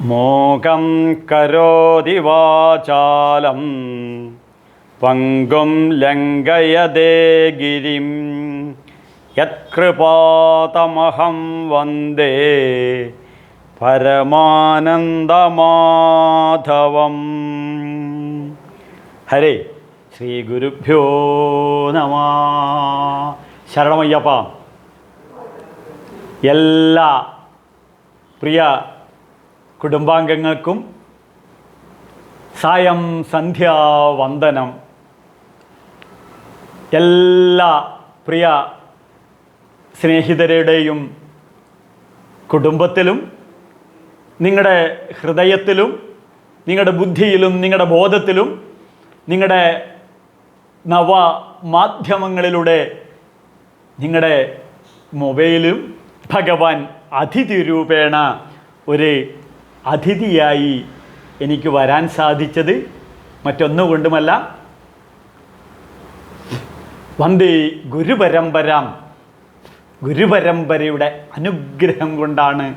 മോകം കരോതി വാചാലം പങ്കും ലംഘയതേ ഗിരിം. യത്കൃപാതമഹം വന്ദേ പരമാനന്ദമാധവം. ഹരേ ശ്രീ ഗുരുഭ്യോ നമ. ശരണമയ്യപ്പ. എല്ലാ പ്രിയ കുടുംബാംഗങ്ങൾക്കും സായം സന്ധ്യാവന്ദനം. എല്ലാ പ്രിയ സ്നേഹിതരുടെയും കുടുംബത്തിലും നിങ്ങളുടെ ഹൃദയത്തിലും നിങ്ങളുടെ ബുദ്ധിയിലും നിങ്ങളുടെ ബോധത്തിലും നിങ്ങളുടെ നവ മാധ്യമങ്ങളിലൂടെ നിങ്ങളുടെ മൊബൈലും ഭഗവാൻ അതിഥി രൂപേണ ഒരു അതിഥിയായി എനിക്ക് വരാൻ സാധിച്ചത് മറ്റൊന്നുകൊണ്ടുമല്ല വന്ദേ ഗുരുപരമ്പരാം ഗുരുപരമ്പരയുടെ അനുഗ്രഹം കൊണ്ടാണ്.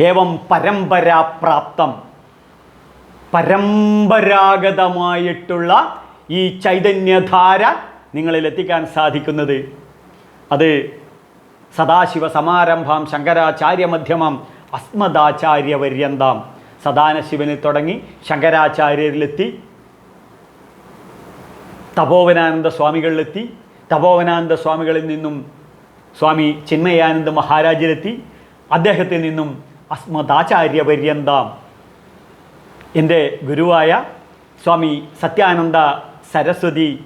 ഏവം പരമ്പരാപ്രാപ്തം പരമ്പരാഗതമായിട്ടുള്ള ഈ ചൈതന്യധാര നിങ്ങളിൽ എത്തിക്കാൻ സാധിക്കുന്നത്. അത് സദാശിവ സമാരംഭം ശങ്കരാചാര്യ മധ്യമം അസ്മദാചാര്യപര്യന്താം. സദാനശിവനിൽ തുടങ്ങി ശങ്കരാചാര്യരിലെത്തി. തപോവനാനന്ദ സ്വാമികളിലെത്തി. തപോവനാനന്ദ സ്വാമികളിൽ നിന്നും സ്വാമി ചിന്മയാനന്ദ മഹാരാജിലെത്തി. അദ്ദേഹത്തിൽ നിന്നും അസ്മദാചാര്യപര്യന്താം. എന്റെ ഗുരുവായ സ്വാമി സത്യാനന്ദ സരസ്വതി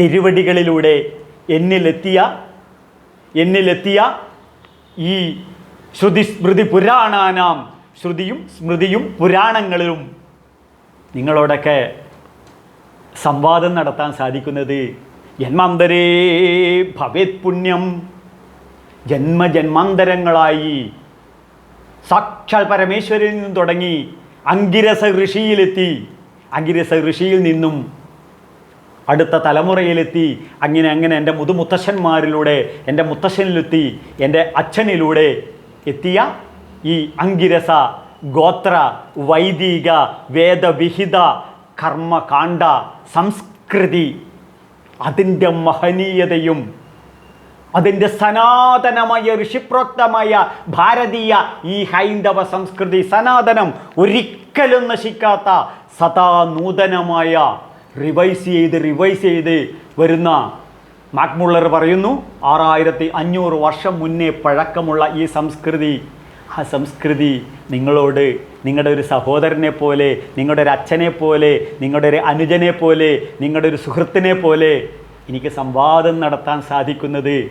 തിരുവടികളിലൂടെ എന്നിലെത്തിയ എന്നിലെത്തിയ ഈ ശ്രുതി സ്മൃതി പുരാണാനാം. ശ്രുതിയും സ്മൃതിയും പുരാണങ്ങളിലും നിങ്ങളോടൊക്കെ സംവാദം നടത്താൻ സാധിക്കുന്നത് ജന്മാന്തരേ ഭവേത് പുണ്യം. ജന്മജന്മാന്തരങ്ങളായി സാക്ഷാൽ പരമേശ്വരിൽ നിന്നും തുടങ്ങി അങ്കിരസ ഋഷിയിലെത്തി. അങ്കിരസ ഋഷിയിൽ നിന്നും അടുത്ത തലമുറയിലെത്തി. അങ്ങനെ അങ്ങനെ എന്റെ മുതുമുത്തശ്ശന്മാരിലൂടെ എന്റെ മുത്തശ്ശനിലെത്തി എന്റെ അച്ഛനിലൂടെ എത്തിയ ഈ അങ്കിരസ ഗോത്ര വൈദിക വേദവിഹിത കർമ്മകാണ്ഡ സംസ്കൃതി അതിന്റെ മഹനീയതയും അതിന്റെ സനാതനമായ ഋഷിപ്രോക്തമായ ഭാരതീയ ഈ ഹൈന്ദവ സംസ്കൃതി സനാതനം ഒരിക്കലും നശിക്കാത്ത സദാ നൂതനമായ റിവൈസ് ചെയ്ത് റിവൈസ് ചെയ്ത് വരുന്ന മാക്മുള്ളർ പറയുന്നു ആറായിരത്തി അഞ്ഞൂറ് വർഷം മുന്നേ പഴക്കമുള്ള ഈ സംസ്കൃതി ആ സംസ്കൃതി നിങ്ങളോട് നിങ്ങളുടെ ഒരു സഹോദരനെ പോലെ നിങ്ങളുടെ ഒരു അച്ഛനെ പോലെ നിങ്ങളുടെ ഒരു അനുജനെ പോലെ നിങ്ങളുടെ ഒരു സുഹൃത്തിനെ പോലെ എനിക്ക് സംവാദം നടത്താൻ സാധിക്കുന്നത്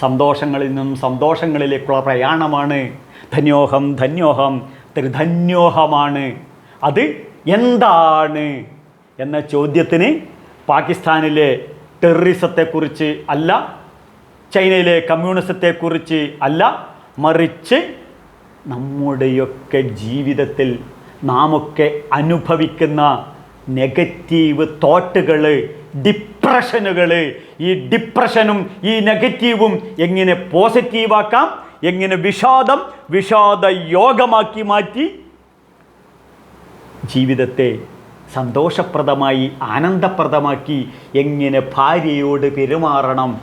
സന്തോഷങ്ങളിൽ നിന്നും സന്തോഷങ്ങളിലേക്കുള്ള പ്രയാണമാണ്. ധന്യോഹം ധന്യോഹം ത്രിധന്യോഹമാണ്. അത് എന്താണ്? എന്ന ചോദ്യത്തിന് പാകിസ്ഥാനിലെ ടെററിസത്തെക്കുറിച്ച് അല്ല ചൈനയിലെ കമ്മ്യൂണിസത്തെക്കുറിച്ച് അല്ല മറിച്ച് നമ്മുടെയൊക്കെ ജീവിതത്തിൽ നാമൊക്കെ അനുഭവിക്കുന്ന നെഗറ്റീവ് തോട്ടുകൾ ഡിപ്രഷനുകൾ ഈ ഡിപ്രഷനും ഈ നെഗറ്റീവും എങ്ങനെ പോസിറ്റീവാക്കാം? എങ്ങനെ വിഷാദം വിഷാദ യോഗമാക്കി മാറ്റി? ജീവിതത്തെ സന്തോഷപ്രദമായി ആനന്ദപ്രദമാക്കി എങ്ങനെ ഭാര്യയോട് പെരുമാറണം?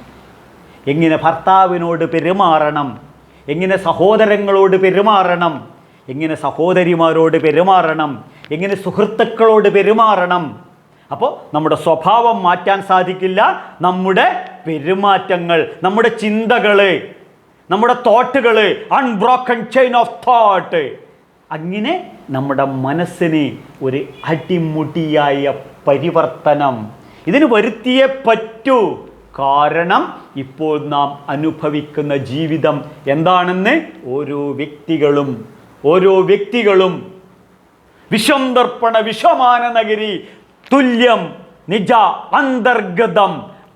എങ്ങനെ ഭർത്താവിനോട് പെരുമാറണം? എങ്ങനെ സഹോദരങ്ങളോട് പെരുമാറണം? എങ്ങനെ സഹോദരിമാരോട് പെരുമാറണം? എങ്ങനെ സുഹൃത്തുക്കളോട് പെരുമാറണം? അപ്പോൾ നമ്മുടെ സ്വഭാവം മാറ്റാൻ സാധിക്കില്ല. നമ്മുടെ പെരുമാറ്റങ്ങൾ നമ്മുടെ ചിന്തകൾ നമ്മുടെ തോട്ടുകൾ അൺബ്രോക്കൺ ചെയിൻ ഓഫ് തോട്ട് അങ്ങനെ നമ്മുടെ മനസ്സിന് ഒരു അടിമുടിയായ പരിവർത്തനം ഇതിന് വരുത്തിയേ പറ്റൂ. കാരണം ഇപ്പോൾ നാം അനുഭവിക്കുന്ന ജീവിതം എന്താണെന്ന് ഓരോ വ്യക്തികളും ഓരോ വ്യക്തികളും വിഷം ദർപ്പണ വിഷമാന നഗരി തുല്യം നിജ അന്തർഗതം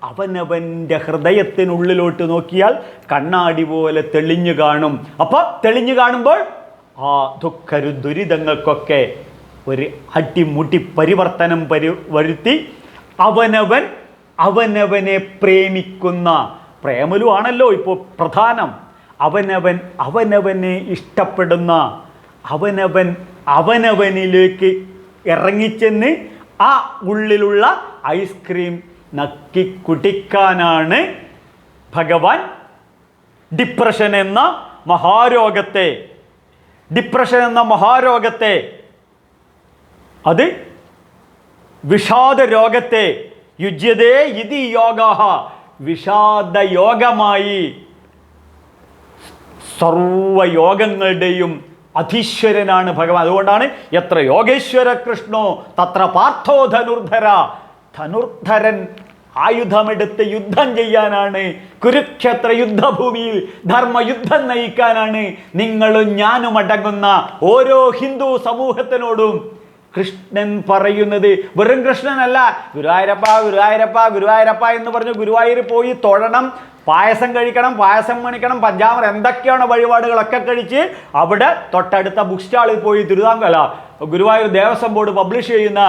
അവനവന്റെ ഹൃദയത്തിനുള്ളിലോട്ട് നോക്കിയാൽ കണ്ണാടി പോലെ തെളിഞ്ഞു കാണും. അപ്പോൾ തെളിഞ്ഞു കാണുമ്പോൾ ആ ദുഃഖരു ദുരിതങ്ങൾക്കൊക്കെ ഒരു അട്ടിമുട്ടി പരിവർത്തനം പരി വരുത്തി അവനവൻ അവനവനെ പ്രേമിക്കുന്ന പ്രേമലു ആണല്ലോ ഇപ്പോൾ പ്രധാനം. അവനവൻ അവനവനെ ഇഷ്ടപ്പെടുന്ന അവനവൻ അവനവനിലേക്ക് ഇറങ്ങിച്ചെന്ന് ആ ഉള്ളിലുള്ള ഐസ്ക്രീം നക്കി കുടിക്കാനാണ് ഭഗവാൻ ഡിപ്രഷൻ എന്ന മഹാരോഗത്തെ ഡിപ്രഷൻ എന്ന മഹാരോഗത്തെ അത് വിഷാദ രോഗത്തെ യുജ്യതേ ഇതി യോഗ വിഷാദ യോഗമായി സർവയോഗങ്ങളുടെയും അധീശ്വരനാണ് ഭഗവാൻ. അതുകൊണ്ടാണ് എത്ര യോഗേശ്വര കൃഷ്ണോ തത്ര പാർത്ഥോ ധനുർധര ധനുർധരൻ ആയുധമെടുത്ത് യുദ്ധം ചെയ്യാനാണ്. കുരുക്ഷേത്ര യുദ്ധഭൂമിയിൽ ധർമ്മയുദ്ധം നയിക്കാനാണ് നിങ്ങളും ഞാനും അടങ്ങുന്ന ഓരോ ഹിന്ദു സമൂഹത്തിനോടും കൃഷ്ണൻ പറയുന്നത്. വെറും കൃഷ്ണനല്ല ഗുരുവായൂരപ്പ ഗുരുവായൂരപ്പ ഗുരുവായൂരപ്പ എന്ന് പറഞ്ഞു ഗുരുവായൂർ പോയി തൊഴണം പായസം കഴിക്കണം പായസം മണിക്കണം പഞ്ചാമർ എന്തൊക്കെയാണ് വഴിപാടുകളൊക്കെ കഴിച്ച് അവിടെ തൊട്ടടുത്ത ബുക്ക് സ്റ്റാളിൽ പോയി തിരുവിതാംകല ഗുരുവായൂർ ദേവസ്വം ബോർഡ് പബ്ലിഷ് ചെയ്യുന്ന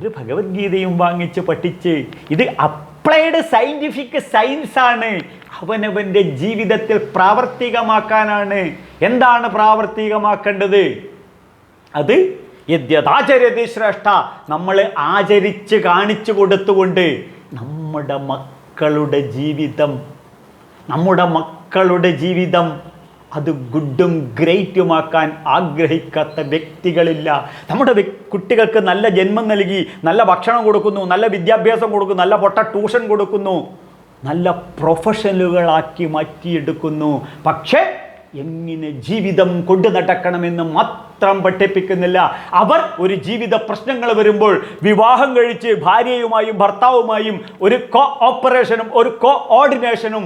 ഒരു ഭഗവത്ഗീതയും വാങ്ങിച്ച് പഠിച്ച് ഇത് അപ്ലൈഡ് സയന്റിഫിക് സയൻസ് ആണ്. അവനവന്റെ ജീവിതത്തിൽ പ്രാവർത്തികമാക്കാനാണ്. എന്താണ് പ്രാവർത്തികമാക്കേണ്ടത്? അത് യദ്യതാചര്യതി ശ്രേഷ്ഠ നമ്മൾ ആചരിച്ച് കാണിച്ചു കൊടുത്തുകൊണ്ട് നമ്മുടെ മക്കളുടെ ജീവിതം നമ്മുടെ മക്കളുടെ ജീവിതം അത് ഗുഡും ഗ്രേറ്റുമാക്കാൻ ആഗ്രഹിക്കാത്ത വ്യക്തികളില്ല. നമ്മുടെ കുട്ടികൾക്ക് നല്ല ജന്മം നൽകി നല്ല ഭക്ഷണം കൊടുക്കുന്നു നല്ല വിദ്യാഭ്യാസം കൊടുക്കുന്നു നല്ല പൊട്ട ട്യൂഷൻ കൊടുക്കുന്നു നല്ല പ്രൊഫഷനുകളാക്കി മാറ്റിയെടുക്കുന്നു. പക്ഷേ എങ്ങനെ ജീവിതം കൊണ്ടു നടക്കണമെന്ന് മാത്രം പഠിപ്പിക്കുന്നില്ല. അവർ ഒരു ജീവിത പ്രശ്നങ്ങൾ വരുമ്പോൾ വിവാഹം കഴിച്ച് ഭാര്യയുമായും ഭർത്താവുമായും ഒരു കോ ഓപ്പറേഷനും ഒരു കോ ഓർഡിനേഷനും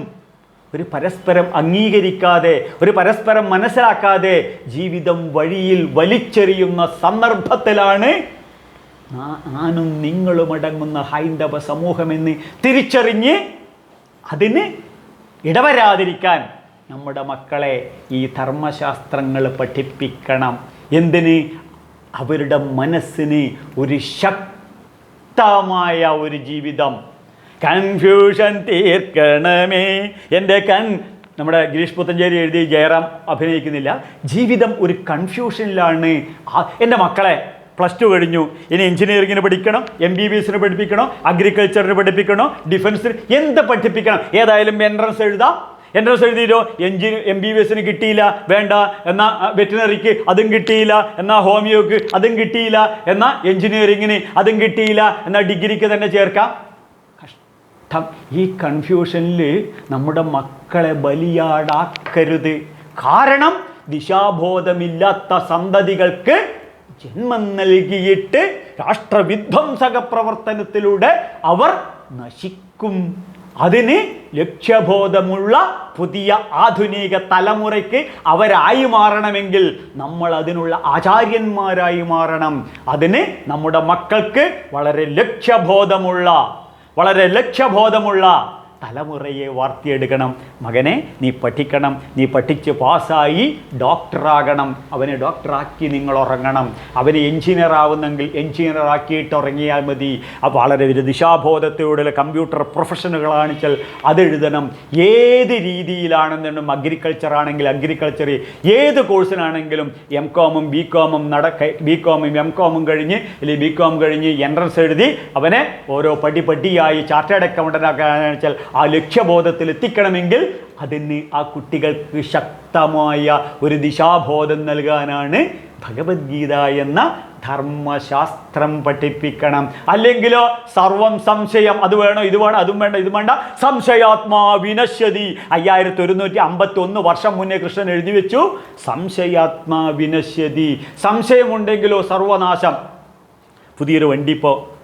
ഒരു പരസ്പരം അംഗീകരിക്കാതെ ഒരു പരസ്പരം മനസ്സിലാക്കാതെ ജീവിതം വഴിയിൽ വലിച്ചെറിയുന്ന സന്ദർഭത്തിലാണ് ഞാനും നിങ്ങളും അടങ്ങുന്ന ഹൈന്ദവ സമൂഹമെന്ന് തിരിച്ചറിഞ്ഞ് അതിന് ഇടവരാതിരിക്കാൻ നമ്മുടെ മക്കളെ ഈ ധർമ്മശാസ്ത്രങ്ങൾ പഠിപ്പിക്കണം. എന്തിന്? അവരുടെ മനസ്സിന് ഒരു ശക്തമായ ഒരു ജീവിതം കൺഫ്യൂഷൻ തീർക്കണമേ. എന്റെ കൺ നമ്മുടെ ഗിരീഷ് പുത്തഞ്ചേരി എഴുതി ജയറാം അഭിനയിക്കുന്നില്ല. ജീവിതം ഒരു കൺഫ്യൂഷനിലാണ് എന്റെ മക്കളെ പ്ലസ് ടു കഴിഞ്ഞു. ഇനി എഞ്ചിനീയറിങ്ങിന് പഠിക്കണം എം ബി ബി എസിന് പഠിപ്പിക്കണോ അഗ്രികൾച്ചറിന് പഠിപ്പിക്കണോ ഡിഫൻസിന് എന്ത് പഠിപ്പിക്കണം? ഏതായാലും എൻട്രൻസ് എഴുതാം. എൻട്രൻസ് എഴുതിയിരോ എഞ്ചിൻ എം ബി ബി എസിന് കിട്ടിയില്ല. വേണ്ട. എന്നാൽ വെറ്റിനറിക്ക് അതും കിട്ടിയില്ല. എന്നാൽ ഹോമിയോക്ക് അതും കിട്ടിയില്ല. എന്നാൽ എഞ്ചിനീയറിങ്ങിന് അതും കിട്ടിയില്ല. എന്നാൽ ഡിഗ്രിക്ക് തന്നെ ചേർക്കാം. കഷ്ടം ഈ കൺഫ്യൂഷനിൽ നമ്മുടെ മക്കളെ ബലിയാടാക്കരുത്. കാരണം ദിശാബോധമില്ലാത്ത സന്തതികൾക്ക് ജന്മം നൽകിയിട്ട് രാഷ്ട്രവിധ്വംസക പ്രവർത്തനത്തിലൂടെ അവർ നശിക്കും. അതിന് ലക്ഷ്യബോധമുള്ള പുതിയ ആധുനിക തലമുറയ്ക്ക് അവരായി മാറണമെങ്കിൽ നമ്മൾ അതിനുള്ള ആചാര്യന്മാരായി മാറണം. അതിന് നമ്മുടെ മക്കൾക്ക് വളരെ ലക്ഷ്യബോധമുള്ള വളരെ ലക്ഷ്യബോധമുള്ള തലമുറയെ വാർത്തിയെടുക്കണം. മകനെ നീ പഠിക്കണം. നീ പഠിച്ച് പാസ്സായി ഡോക്ടറാകണം. അവനെ ഡോക്ടറാക്കി നിങ്ങൾ ഉറങ്ങണം അവന് എഞ്ചിനീയർ ആവുന്നെങ്കിൽ എഞ്ചിനീയർ ആക്കിയിട്ട് ഉറങ്ങിയാൽ മതി വളരെ ഒരു ദിശാബോധത്തോടെ കമ്പ്യൂട്ടർ പ്രൊഫഷനുകളാണെച്ചാൽ. അതെഴുതണം. ഏത് രീതിയിലാണെന്നും അഗ്രികൾച്ചർ ആണെങ്കിൽ അഗ്രികൾച്ചർ ഏത് കോഴ്സിനാണെങ്കിലും എം കോമും ബി കോമും നടക്ക ബി കോമും എം കോമും കഴിഞ്ഞ് അല്ലെങ്കിൽ ബി കോം കഴിഞ്ഞ് എൻട്രൻസ് എഴുതി അവനെ ഓരോ പടി പടിയായി ചാർട്ടേഡ് അക്കൗണ്ടന്റ് വെച്ചാൽ ആ ലക്ഷ്യബോധത്തിൽ എത്തിക്കണമെങ്കിൽ അതിന് ആ കുട്ടികൾക്ക് ശക്തമായ ഒരു ദിശാബോധം നൽകാനാണ് ഭഗവത്ഗീത എന്ന ധർമ്മശാസ്ത്രം പഠിപ്പിക്കണം. അല്ലെങ്കിലോ സർവം സംശയം അത് വേണോ ഇത് വേണോ അതും വേണ്ട ഇതും വേണ്ട. സംശയാത്മാ വിനശ്യതി. അയ്യായിരത്തി ഒരുന്നൂറ്റി അമ്പത്തി ഒന്ന് വർഷം മുന്നേ കൃഷ്ണൻ എഴുതി വെച്ചു. സംശയാത്മാ വിനശ്യതി. സംശയമുണ്ടെങ്കിലോ സർവനാശം. പുതിയൊരു വണ്ടി ഇപ്പോൾ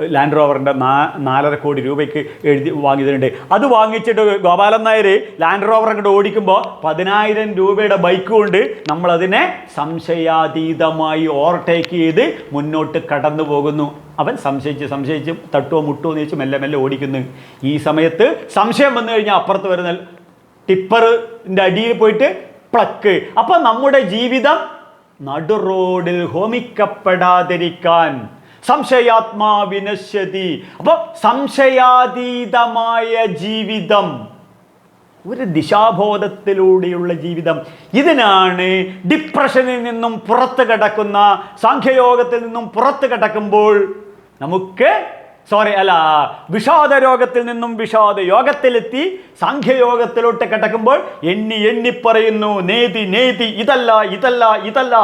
ലാൻഡ് റോവറിന്റെ നാ നാലര കോടി രൂപയ്ക്ക് എഴുതി വാങ്ങിയതിനുണ്ട്. അത് വാങ്ങിച്ചിട്ട് ഗോപാലൻ നായർ ലാൻഡ് റോവർ അങ്ങോട്ട് ഓടിക്കുമ്പോൾ പതിനായിരം രൂപയുടെ ബൈക്ക് കൊണ്ട് നമ്മളതിനെ സംശയാതീതമായി ഓവർടേക്ക് ചെയ്ത് മുന്നോട്ട് കടന്നു പോകുന്നു. അവൻ സംശയിച്ച് സംശയിച്ച് തട്ടുവോ മുട്ടുവോ എന്ന് വെച്ച് മെല്ലെ മെല്ലെ ഓടിക്കുന്നു. ഈ സമയത്ത് സംശയം വന്നു കഴിഞ്ഞാൽ അപ്പുറത്ത് വരുന്ന ടിപ്പറിന്റെ അടിയിൽ പോയിട്ട് പ്ലക്ക്. അപ്പം നമ്മുടെ ജീവിതം നടു റോഡിൽ ഹോമിക്കപ്പെടാതിരിക്കാൻ സംശയാത്മാ വിനശ്യതി. അപ്പോൾ സംശയാതീതമായ ജീവിതം ഒരു ദിശാബോധത്തിലൂടെയുള്ള ജീവിതം ഇതിനാണ് ഡിപ്രഷനിൽ നിന്നും പുറത്ത് കിടക്കുന്ന സാഖ്യയോഗത്തിൽ നിന്നും പുറത്ത് കിടക്കുമ്പോൾ നമുക്ക് സോറി അല്ല വിഷാദ രോഗത്തിൽ നിന്നും വിഷാദ യോഗത്തിലെത്തി സാഖ്യയോഗത്തിലോട്ട് കിടക്കുമ്പോൾ എണ്ണി എണ്ണി പറയുന്നു നേതി നേതി ഇതല്ല ഇതല്ല ഇതല്ല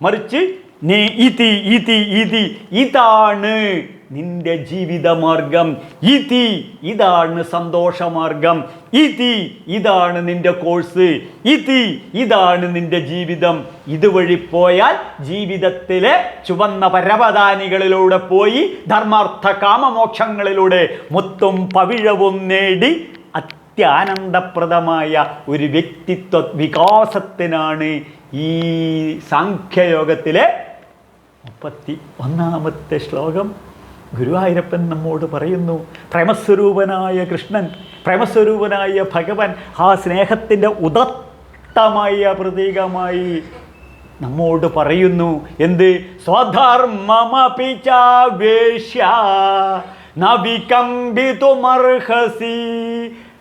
മറിച്ച് നീ ഇതി ഇതി ഇതി ഇതാണ് നിന്റെ ജീവിതമാർഗം. ഇതി ഇതാണ് സന്തോഷമാർഗം. ഇതി ഇതാണ് നിന്റെ കോഴ്സ്. ഇതി ഇതാണ് നിന്റെ ജീവിതം. ഇതുവഴി പോയാൽ ജീവിതത്തിലെ ചുവന്ന പരവതാനികളിലൂടെ പോയി ധർമാർത്ഥ കാമമോക്ഷങ്ങളിലൂടെ മൊത്തം പവിഴവും നേടി അത്യാനന്ദപ്രദമായ ഒരു വ്യക്തിത്വ വികാസത്തിനാണ് ഈ സാഖ്യയോഗത്തിലെ മുപ്പത്തി ഒന്നാമത്തെ ശ്ലോകം ഗുരുവായൂരപ്പൻ നമ്മോട് പറയുന്നു പ്രേമസ്വരൂപനായ കൃഷ്ണൻ പ്രേമസ്വരൂപനായ ഭഗവൻ ആ സ്നേഹത്തിന്റെ ഉദത്തമായ പ്രതീകമായി നമ്മോട് പറയുന്നു എന്ത്? സ്വധർമ്മമപിച്ചാവേശ്യ നവികമ്പിതുമർഹസി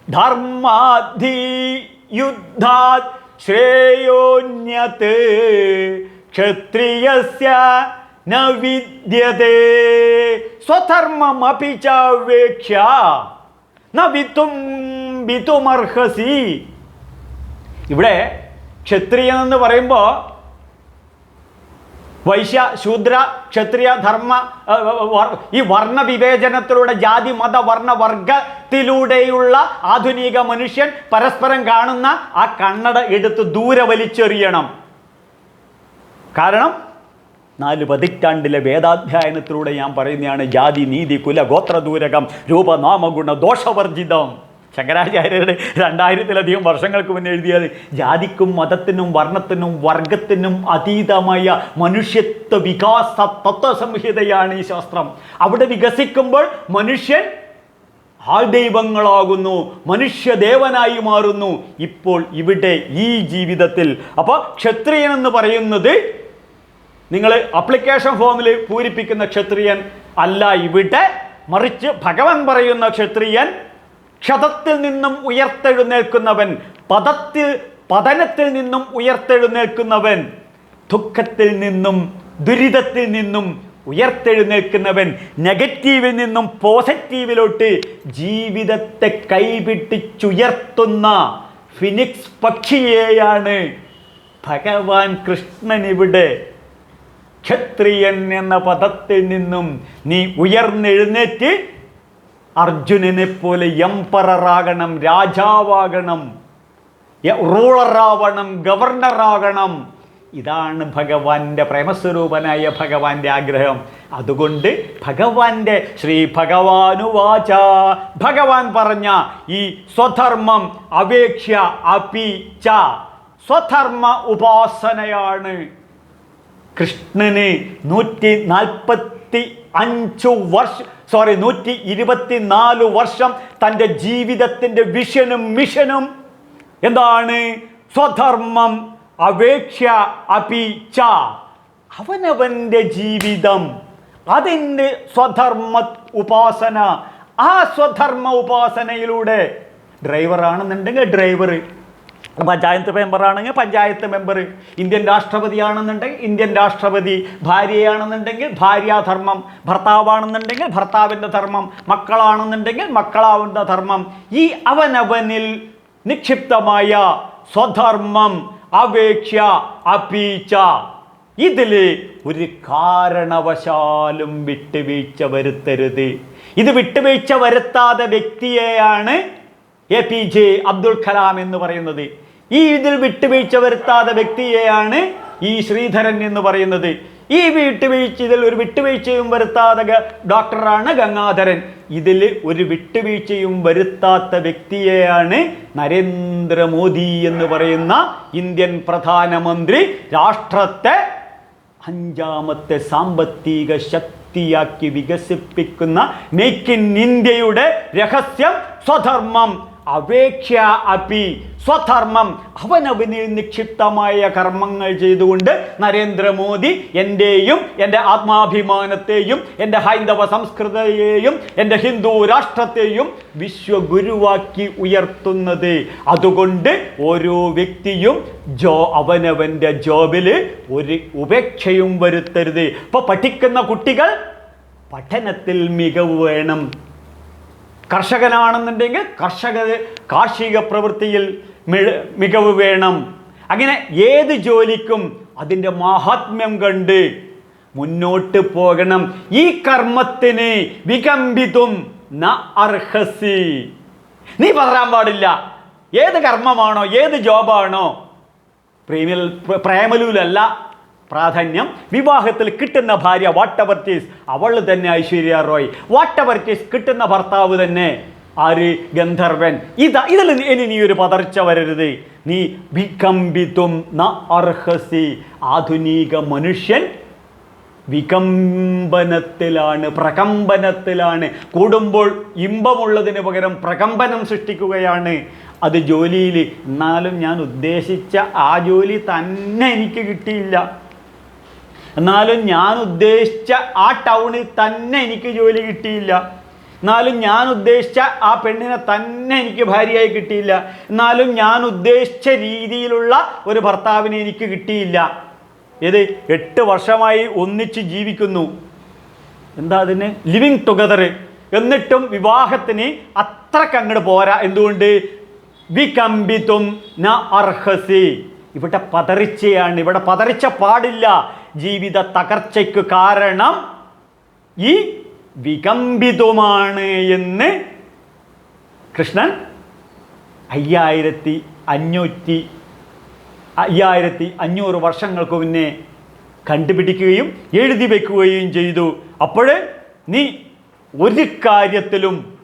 ധർമാധി യുദ്ധാത് ശ്രേയോന്യത് ക്ഷത്രിയസ്യ ന വിദ്യതേ. സ്വധർമ്മമപി ചാവേക്ഷ ന വിത്തും വിത്തുമർഹസി ഇവിടെ ക്ഷത്രിയൻ എന്ന് പറയുമ്പോൾ വൈശ്യ ശൂദ്ര ക്ഷത്രിയ ധർമ്മ ഈ വർണ വിവേചനത്തിലൂടെ ജാതി മത വർണ വർഗത്തിലൂടെയുള്ള ആധുനിക മനുഷ്യൻ പരസ്പരം കാണുന്ന ആ കണ്ണട എടുത്ത് ദൂരെ വലിച്ചെറിയണം. കാരണം നാല് പതിറ്റാണ്ടിലെ വേദാധ്യായനത്തിലൂടെ ഞാൻ പറയുന്നതാണ് ജാതി നീതി കുല ഗോത്രദൂരകം രൂപനാമഗുണ ദോഷവർജിതം. ശങ്കരാചാര്യരുടെ രണ്ടായിരത്തിലധികം വർഷങ്ങൾക്ക് മുന്നേ എഴുതിയത് ജാതിക്കും മതത്തിനും വർണത്തിനും വർഗത്തിനും അതീതമായ മനുഷ്യത്വ വികാസ തത്വസംഹിതയാണ് ഈ ശാസ്ത്രം. അവിടെ വികസിക്കുമ്പോൾ മനുഷ്യൻ ആൾദൈവങ്ങളാകുന്നു മനുഷ്യദേവനായി മാറുന്നു. ഇപ്പോൾ ഇവിടെ ഈ ജീവിതത്തിൽ അപ്പോൾ ക്ഷത്രിയൻ എന്ന് പറയുന്നത് നിങ്ങൾ അപ്ലിക്കേഷൻ ഫോമിൽ പൂരിപ്പിക്കുന്ന ക്ഷത്രിയൻ അല്ല ഇവിടെ. മറിച്ച് ഭഗവൻ പറയുന്ന ക്ഷത്രിയൻ ക്ഷതത്തിൽ നിന്നും ഉയർത്തെഴുന്നേൽക്കുന്നവൻ പദത്തിൽ പതനത്തിൽ നിന്നും ഉയർത്തെഴുന്നേൽക്കുന്നവൻ ദുഃഖത്തിൽ നിന്നും ദുരിതത്തിൽ നിന്നും ഉയർത്തെഴുന്നേൽക്കുന്നവൻ നെഗറ്റീവിൽ നിന്നും പോസിറ്റീവിലോട്ട് ജീവിതത്തെ കൈപിടിച്ചുയർത്തുന്ന ഫിനിക്സ് പക്ഷിയെയാണ് ഭഗവാൻ കൃഷ്ണൻ ഇവിടെ. ക്ഷത്രിയൻ എന്ന പദത്തിൽ നിന്നും നീ ഉയർന്നെഴുന്നേറ്റ് അർജുനനെ പോലെ എംപററാകണം രാജാവാകണം റൂളറാവണം ഗവർണറാകണം. ഇതാണ് ഭഗവാന്റെ പ്രേമസ്വരൂപനായ ഭഗവാന്റെ ആഗ്രഹം. അതുകൊണ്ട് ഭഗവാന്റെ ശ്രീ ഭഗവാനുവാച. ഭഗവാൻ പറഞ്ഞ ഈ സ്വധർമ്മം അപേക്ഷ അപീച്ച സ്വധർമ്മ ഉപാസനയാണ്. കൃഷ്ണന് നൂറ്റി നാൽപ്പത്തി അഞ്ചു വർഷം സോറി നൂറ്റി ഇരുപത്തി നാല് വർഷം തന്റെ ജീവിതത്തിന്റെ വിഷനും മിഷനും. എന്താണ്? സ്വധർമ്മം അപേക്ഷ അപീച്ച അവനവന്റെ ജീവിതം. അതിന്റെ സ്വധർമ്മ ഉപാസന. ആ സ്വധർമ്മ ഉപാസനയിലൂടെ ഡ്രൈവറാണെന്നുണ്ടെങ്കിൽ ഡ്രൈവർ പഞ്ചായത്ത് മെമ്പറാണെങ്കിൽ പഞ്ചായത്ത് മെമ്പർ. ഇന്ത്യൻ രാഷ്ട്രപതിയാണെന്നുണ്ടെങ്കിൽ ഇന്ത്യൻ രാഷ്ട്രപതി. ഭാര്യയാണെന്നുണ്ടെങ്കിൽ ഭാര്യാധർമ്മം. ഭർത്താവാണെന്നുണ്ടെങ്കിൽ ഭർത്താവിന്റെ ധർമ്മം. മക്കളാണെന്നുണ്ടെങ്കിൽ മക്കളാവുന്ന ധർമ്മം. ഈ അവനവനിൽ നിക്ഷിപ്തമായ സ്വധർമ്മം അപേക്ഷ അപീച്ച ഇതിൽ ഒരു കാരണവശാലും വിട്ടുവീഴ്ച വരുത്തരുത്. ഇത് വിട്ടുവീഴ്ച വരുത്താതെ വ്യക്തിയെയാണ് A P J Abdul Kalam എന്ന് പറയുന്നത്. ഈ ഇതിൽ വിട്ടുവീഴ്ച വരുത്താതെ വ്യക്തിയെയാണ് ഈ ശ്രീധരൻ എന്ന് പറയുന്നത്. ഈ വിട്ടുവീഴ്ച ഇതിൽ ഒരു വിട്ടുവീഴ്ചയും വരുത്താതെ ഡോക്ടറാണ് ഗംഗാധരൻ. ഇതിൽ ഒരു വിട്ടുവീഴ്ചയും വരുത്താത്ത വ്യക്തിയെയാണ് നരേന്ദ്രമോദി എന്ന് പറയുന്ന ഇന്ത്യൻ പ്രധാനമന്ത്രി രാഷ്ട്രത്തെ അഞ്ചാമത്തെ സാമ്പത്തിക ശക്തിയാക്കി വികസിപ്പിക്കുന്ന മേക്ക് ഇൻ ഇന്ത്യയുടെ രഹസ്യം സ്വധർമ്മം. അപേക്ഷ അപി സ്വധർമ്മം അവനവനിൽ നിക്ഷിപ്തമായ കർമ്മങ്ങൾ ചെയ്തുകൊണ്ട് നരേന്ദ്രമോദി എന്റെയും എന്റെ ആത്മാഭിമാനത്തെയും എന്റെ ഹൈന്ദവ സംസ്കൃതയെയും എന്റെ ഹിന്ദു രാഷ്ട്രത്തെയും വിശ്വഗുരുവാക്കി ഉയർത്തുന്നത്. അതുകൊണ്ട് ഓരോ വ്യക്തിയും ജോ അവനവന്റെ ജോബിൽ ഒരു ഉപേക്ഷയും വരുത്തരുത്. ഇപ്പോൾ പഠിക്കുന്ന കുട്ടികൾ പഠനത്തിൽ മികവ് വേണം. കർഷകനാണെന്നുണ്ടെങ്കിൽ കർഷക കാർഷിക പ്രവൃത്തിയിൽ മികവ് വേണം. അങ്ങനെ ഏത് ജോലിക്കും അതിന്റെ മഹാത്മ്യം കണ്ട് മുന്നോട്ട് പോകണം. ഈ കർമ്മത്തിന് വികമ്പിതും ന അർഹസി. നീ പതറാൻ പാടില്ല. ഏത് കർമ്മമാണോ ഏത് ജോബാണോ പ്രേമിൽ പ്ര- പ്രേമലൂലല്ല പ്രാധാന്യം. വിവാഹത്തിൽ കിട്ടുന്ന ഭാര്യ വാട്ട് എവർ അവൾ തന്നെ ഐശ്വര്യ റോയ്. വാട്ട് എവർ കിട്ടുന്ന ഭർത്താവ് തന്നെ ആര്? ഗന്ധർവൻ ഇതാ ഇതിൽ ഇനി നീ ഒരു പതർച്ച വരരുത്. നീ വികമ്പിതും ന അർഹസി. ആധുനിക മനുഷ്യൻ വികമ്പനത്തിലാണ് പ്രകമ്പനത്തിലാണ്. കൂടുമ്പോൾ ഇമ്പമുള്ളതിന് പകരം പ്രകമ്പനം സൃഷ്ടിക്കുകയാണ്. അത് ജോലിയിൽ എന്നാലും ഞാൻ ഉദ്ദേശിച്ച ആ ജോലി തന്നെ എനിക്ക് കിട്ടിയില്ല. എന്നാലും ഞാൻ ഉദ്ദേശിച്ച ആ ടൗണിൽ തന്നെ എനിക്ക് ജോലി കിട്ടിയില്ല. എന്നാലും ഞാൻ ഉദ്ദേശിച്ച ആ പെണ്ണിനെ തന്നെ എനിക്ക് ഭാര്യയായി കിട്ടിയില്ല. എന്നാലും ഞാൻ ഉദ്ദേശിച്ച രീതിയിലുള്ള ഒരു ഭർത്താവിനെ എനിക്ക് കിട്ടിയില്ല. ഏത് എട്ട് വർഷമായി ഒന്നിച്ച് ജീവിക്കുന്നു. എന്താ അതിന്? ലിവിങ് ടുഗദർ എന്നിട്ടും വിവാഹത്തിന് അത്രയ്ക്ക് അങ്ങോട്ട് പോരാ. എന്തുകൊണ്ട്? വികമ്പിതും ന അർഹസി. ഇവിടെ പതറിച്ചയാണ്. ഇവിടെ പതറിച്ച പാടില്ല. ജീവിത തകർച്ചയ്ക്ക് കാരണം ഈ വികമ്പിതുമാണ് എന്ന് കൃഷ്ണൻ അയ്യായിരത്തി അഞ്ഞൂറ്റി അയ്യായിരത്തി അഞ്ഞൂറ് വർഷങ്ങൾക്ക് മുന്നേ കണ്ടുപിടിക്കുകയും എഴുതി വെക്കുകയും ചെയ്തു. അപ്പോൾ നീ ഒരു കാര്യത്തിലും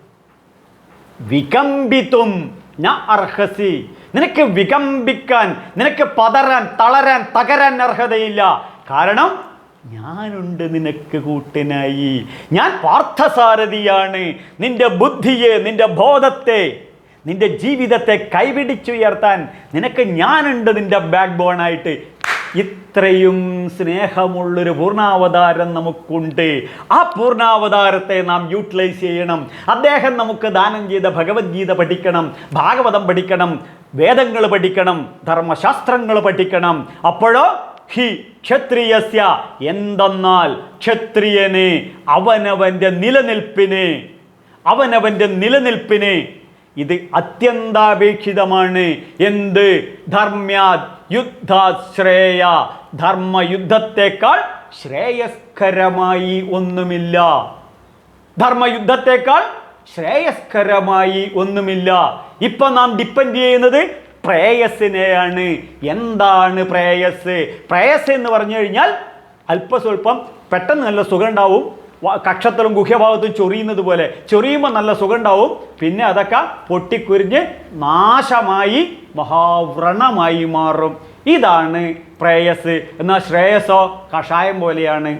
വികമ്പിത്തും ഞാൻ അർഹസി. നിനക്ക് വികമ്പിക്കാൻ നിനക്ക് പതറാൻ തളരാൻ തകരാൻ അർഹതയില്ല. കാരണം ഞാനുണ്ട് നിനക്ക് കൂട്ടിനായി. ഞാൻ പാർത്ഥസാരഥിയാണ്. നിന്റെ ബുദ്ധിയെ നിന്റെ ബോധത്തെ നിന്റെ ജീവിതത്തെ കൈപിടിച്ചുയർത്താൻ നിനക്ക് ഞാനുണ്ട് നിന്റെ ബാക്ക് ബോണായിട്ട് ഇത്രയും സ്നേഹമുള്ളൊരു പൂർണാവതാരം നമുക്കുണ്ട്. ആ പൂർണാവതാരത്തെ നാം യൂട്ടിലൈസ് ചെയ്യണം. അദ്ദേഹം നമുക്ക് ദാനം ചെയ്ത ഭഗവത്ഗീത പഠിക്കണം ഭാഗവതം പഠിക്കണം വേദങ്ങൾ പഠിക്കണം ധർമ്മശാസ്ത്രങ്ങൾ പഠിക്കണം. അപ്പോഴോ ഹി ക്ഷത്രിയസ്യ എന്തെന്നാൽ ക്ഷത്രിയനെ അവനവന്റെ നിലനിൽപ്പിന് അവനവന്റെ നിലനിൽപ്പിന്. ഇത് അത്യന്താപേക്ഷിതമാണ്. എന്ത്? ധർമ്മ്യാത് യുദ്ധാശ്രേയ ധർമ്മയുദ്ധത്തെക്കാൾ ശ്രേയസ്കരമായി ഒന്നുമില്ല. ധർമ്മയുദ്ധത്തെക്കാൾ ശ്രേയസ്കരമായി ഒന്നുമില്ല. ഇപ്പൊ നാം ഡിപ്പെൻഡ് ചെയ്യുന്നത് പ്രേയസിനെയാണ്. എന്താണ് പ്രേയസ്? പ്രേയസ് എന്ന് പറഞ്ഞു കഴിഞ്ഞാൽ അല്പസ്വല്പം പെട്ടെന്ന് നല്ല സുഖം ഉണ്ടാവും കക്ഷത്തിലും ഗുഹ്യഭാഗത്തും ചൊറിയുന്നത് പോലെ. ചൊറിയുമ്പോൾ നല്ല സുഖം ഉണ്ടാവും പിന്നെ അതൊക്കെ പൊട്ടിക്കുരിഞ്ഞ് നാശമായി മഹാവ്രണമായി മാറും. ഇതാണ് പ്രേയസ്. എന്നാൽ ശ്രേയസോ കഷായം പോലെയാണ്.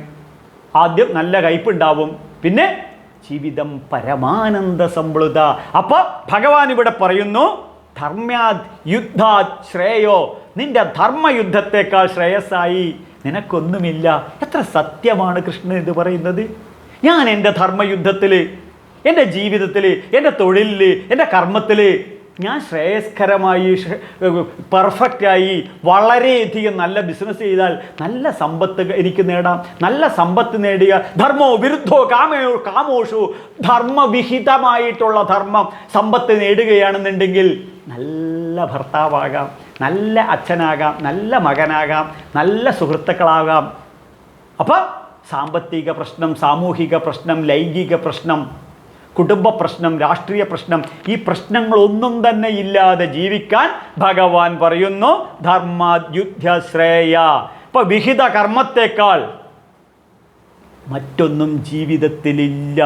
ആദ്യം നല്ല കയ്പുണ്ടാവും. പിന്നെ ജീവിതം പരമാനന്ദ സമ്പ്ലുത അപ്പോൾ ഭഗവാൻ ഇവിടെ പറയുന്നു ധർമ്മ്യാത് യുദ്ധാത് ശ്രേയോ? നിന്റെ ധർമ്മയുദ്ധത്തെക്കാൾ ശ്രേയസ്സായി. നിനക്കൊന്നുമില്ല. എത്ര സത്യമാണ് കൃഷ്ണൻ ഇത് പറയുന്നത്? ഞാൻ എന്റെ ധർമ്മയുദ്ധത്തിൽ എന്റെ ജീവിതത്തിൽ എന്റെ തൊഴിലിൽ എന്റെ കർമ്മത്തിൽ ഞാൻ ശ്രേയസ്കരമായി പെർഫെക്റ്റായി വളരെയധികം നല്ല ബിസിനസ് ചെയ്താൽ നല്ല സമ്പത്ത് എനിക്ക് നേടാം. നല്ല സമ്പത്ത് നേടിയ ധർമ്മോ വിരുദ്ധോ കാമയോ കാമോഷു ധർമ്മവിഹിതമായിട്ടുള്ള ധർമ്മം സമ്പത്ത് നേടുകയാണെന്നുണ്ടെങ്കിൽ നല്ല ഭർത്താവാകാം നല്ല അച്ഛനാകാം നല്ല മകനാകാം നല്ല സുഹൃത്തുക്കളാകാം. അപ്പോൾ സാമ്പത്തിക പ്രശ്നം സാമൂഹിക പ്രശ്നം ലൈംഗിക പ്രശ്നം കുടുംബ പ്രശ്നം രാഷ്ട്രീയ പ്രശ്നം ഈ പ്രശ്നങ്ങളൊന്നും തന്നെ ഇല്ലാതെ ജീവിക്കാൻ ഭഗവാൻ പറയുന്നു ധർമ്മ യുദ്ധശ്രേയ ഇപ്പൊ വിഹിത കർമ്മത്തെക്കാൾ മറ്റൊന്നും ജീവിതത്തിലില്ല.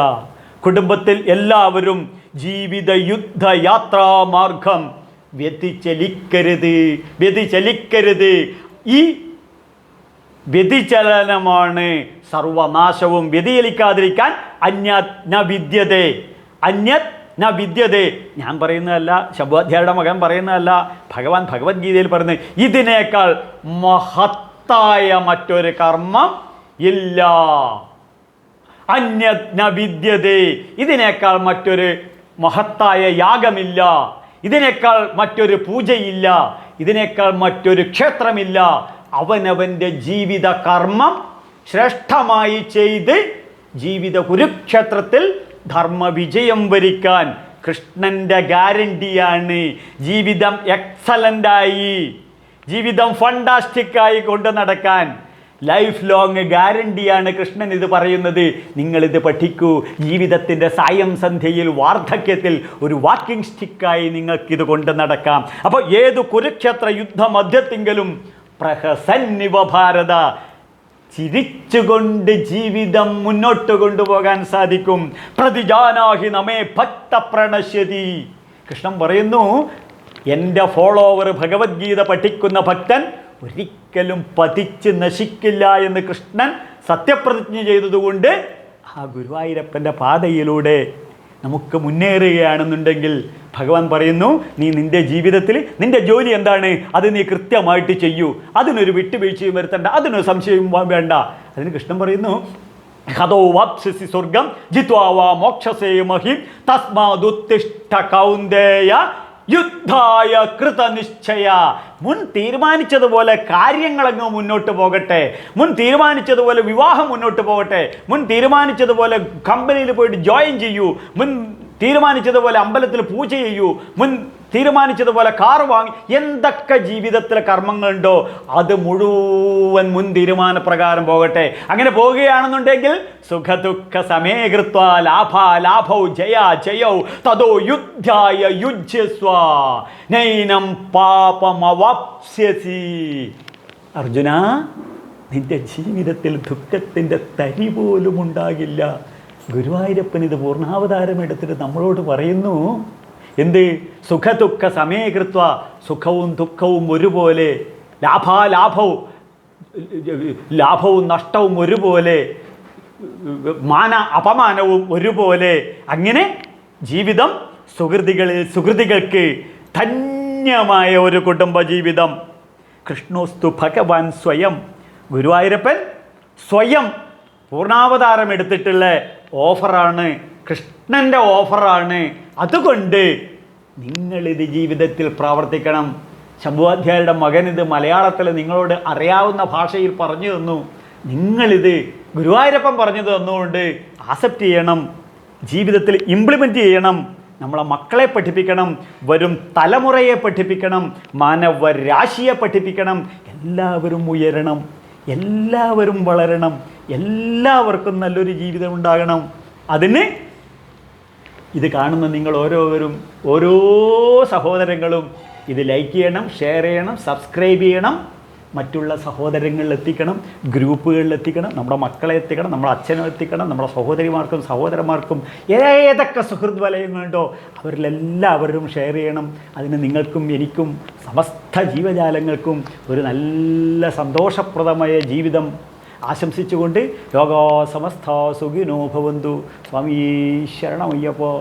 കുടുംബത്തിൽ എല്ലാവരും ജീവിത യുദ്ധ യാത്രാമാർഗം വ്യതിചലിക്കരുത് വ്യതിചലിക്കരുത്. ഈ വ്യതിചലനമാണ്. സർവനാശവും വ്യതിചലിക്കാതിരിക്കാൻ അന്യത് ന വിദ്യതേ. അന്യത് ന വിദ്യതേ. ഞാൻ പറയുന്നതല്ല ശബ്ദാധ്യായുടെ മകൻ പറയുന്നതല്ല ഭഗവാൻ ഭഗവത്ഗീതയിൽ പറയുന്നത് ഇതിനേക്കാൾ മഹത്തായ മറ്റൊരു കർമ്മം ഇല്ല. അന്യജ്ഞ വിദ്യതേ. ഇതിനേക്കാൾ മറ്റൊരു മഹത്തായ യാഗമില്ല. ഇതിനേക്കാൾ മറ്റൊരു പൂജയില്ല. ഇതിനേക്കാൾ മറ്റൊരു ക്ഷേത്രമില്ല. അവനവന്റെ ജീവിത കർമ്മം ശ്രേഷ്ഠമായി ചെയ്ത് ജീവിത കുരുക്ഷേത്രത്തിൽ ധർമ്മവിജയം വരിക്കാൻ കൃഷ്ണന്റെ ഗ്യാരണ്ടിയാണ്. ജീവിതം എക്സലന്റായി. ജീവിതം ഫണ്ടാസ്റ്റിക്കായി കൊണ്ട് നടക്കാൻ ലൈഫ് ലോങ് ഗ്യാരണ്ടിയാണ് കൃഷ്ണൻ ഇത് പറയുന്നത്. നിങ്ങളിത് പഠിക്കൂ. ജീവിതത്തിന്റെ സായം സന്ധ്യയിൽ വാർദ്ധക്യത്തിൽ ഒരു വാക്കിംഗ് സ്റ്റിക്കായി നിങ്ങൾക്കിത് കൊണ്ട് നടക്കാം. അപ്പോൾ ഏത് കുരുക്ഷേത്ര യുദ്ധമധ്യത്തിങ്കലും പ്രഹസന്നിവ ഭാരത ചിരിച്ചുകൊണ്ട് ജീവിതം മുന്നോട്ട് കൊണ്ടുപോകാൻ സാധിക്കും. പ്രതിജാനാഹി നമേ ഭക്ത പ്രണശ്യതി കൃഷ്ണൻ പറയുന്നു എന്റെ ഫോളോവർ ഭഗവത്ഗീത പഠിക്കുന്ന ഭക്തൻ ഒരിക്കലും പതിച്ച് നശിക്കില്ല എന്ന് കൃഷ്ണൻ സത്യപ്രതിജ്ഞ ചെയ്തതുകൊണ്ട് ആ ഗുരുവായൂരപ്പന്റെ പാതയിലൂടെ നമുക്ക് മുന്നേറുകയാണെന്നുണ്ടെങ്കിൽ ഭഗവാൻ പറയുന്നു നീ നിന്റെ ജീവിതത്തിൽ നിന്റെ ജോലി എന്താണ്? അത് നീ കൃത്യമായിട്ട് ചെയ്യൂ. അതിനൊരു വിട്ടുവീഴ്ചയും വരുത്തണ്ട. അതിനൊരു സംശയവും വേണ്ട. അതിന് കൃഷ്ണൻ പറയുന്നു ഹതോ വാപ്സ്യസി സ്വർഗം ജിത്വാ മോക്ഷസേ മഹിം തസ്മാദുത്തിഷ്ഠ കൗന്ദേയ യുദ്ധായ കൃതനിശ്ചയ. മുൻ തീരുമാനിച്ചതുപോലെ കാര്യങ്ങളങ്ങ് മുന്നോട്ട് പോകട്ടെ. മുൻ തീരുമാനിച്ചതുപോലെ വിവാഹം മുന്നോട്ട് പോകട്ടെ. മുൻ തീരുമാനിച്ചതുപോലെ കമ്പനിയിൽ പോയിട്ട് ജോയിൻ ചെയ്യൂ. മുൻ തീരുമാനിച്ചതുപോലെ അമ്പലത്തിൽ പൂജ ചെയ്യൂ മുൻ തീരുമാനിച്ചതുപോലെ കാർ വാങ്ങി എന്തൊക്കെ ജീവിതത്തിലെ കർമ്മങ്ങളുണ്ടോ അത് മുഴുവൻ മുൻ തീരുമാനപ്രകാരം പോകട്ടെ. അങ്ങനെ പോവുകയാണെന്നുണ്ടെങ്കിൽ സുഖദുഃഖ സമേകൃത്വ ലാഭ ലാഭൗ ജയ ജയൗ തതോ യുദ്ധായ യുജ്യസ്വ നൈനം പാപമവാപ്സ്യസി. അർജുന നിന്റെ ജീവിതത്തിൽ ദുഃഖത്തിന്റെ തരി പോലും ഉണ്ടാകില്ല ഗുരുവായൂരപ്പൻ ഇത് പൂർണാവതാരം എടുത്തിട്ട് നമ്മളോട് പറയുന്നു എന്ത്? സുഖദുഃഖ സമയകൃത്വ സുഖവും ദുഃഖവും ഒരുപോലെ ലാഭാലാഭവും ലാഭവും നഷ്ടവും ഒരുപോലെ മാന അപമാനവും ഒരുപോലെ അങ്ങനെ ജീവിതം സുഹൃതികളിൽ സുഹൃതികൾക്ക് ധന്യമായ ഒരു കുടുംബ ജീവിതം. കൃഷ്ണോസ്തു ഭഗവാൻ സ്വയം ഗുരുവായൂരപ്പൻ സ്വയം പൂർണാവതാരം എടുത്തിട്ടുള്ള ഓഫറാണ്. കൃഷ്ണന്റെ ഓഫറാണ്. അതുകൊണ്ട് നിങ്ങളിത് ജീവിതത്തിൽ പ്രവർത്തിക്കണം. ശംഭുവാധ്യായരുടെ മകൻ ഇത് മലയാളത്തിൽ നിങ്ങളോട് അറിയാവുന്ന ഭാഷയിൽ പറഞ്ഞു തന്നു. നിങ്ങളിത് ഗുരുവായൂരപ്പൻ പറഞ്ഞു തന്നുകൊണ്ട് ആക്സെപ്റ്റ് ചെയ്യണം. ജീവിതത്തിൽ ഇംപ്ലിമെന്റ് ചെയ്യണം. നമ്മളെ മക്കളെ പഠിപ്പിക്കണം. വരും തലമുറയെ പഠിപ്പിക്കണം. മാനവരാശിയെ പഠിപ്പിക്കണം. എല്ലാവരും ഉയരണം. എല്ലാവരും വളരണം. എല്ലാവർക്കും നല്ലൊരു ജീവിതം ഉണ്ടാകണം. അതിന് ഇത് കാണുന്ന നിങ്ങൾ ഓരോവരും ഓരോ സഹോദരങ്ങളും ഇത് ലൈക്ക് ചെയ്യണം ഷെയർ ചെയ്യണം സബ്സ്ക്രൈബ് ചെയ്യണം. മറ്റുള്ള സഹോദരങ്ങളിൽ എത്തിക്കണം ഗ്രൂപ്പുകളിൽ എത്തിക്കണം നമ്മുടെ മക്കളെ എത്തിക്കണം നമ്മുടെ അച്ഛനും എത്തിക്കണം നമ്മുടെ സഹോദരിമാർക്കും സഹോദരന്മാർക്കും ഏതൊക്കെ സുഹൃത് വലയങ്ങളുണ്ടോ അവരിലെല്ലാവരും ഷെയർ ചെയ്യണം. അതിന് നിങ്ങൾക്കും എനിക്കും സമസ്ത ജീവജാലങ്ങൾക്കും ഒരു നല്ല സന്തോഷപ്രദമായ ജീവിതം ആശംസിച്ചുകൊണ്ട് ലോകാ സമസ്ത സുഖിനോ ഭവന്തു സ്വാമി ശരണമയ്യപ്പോ.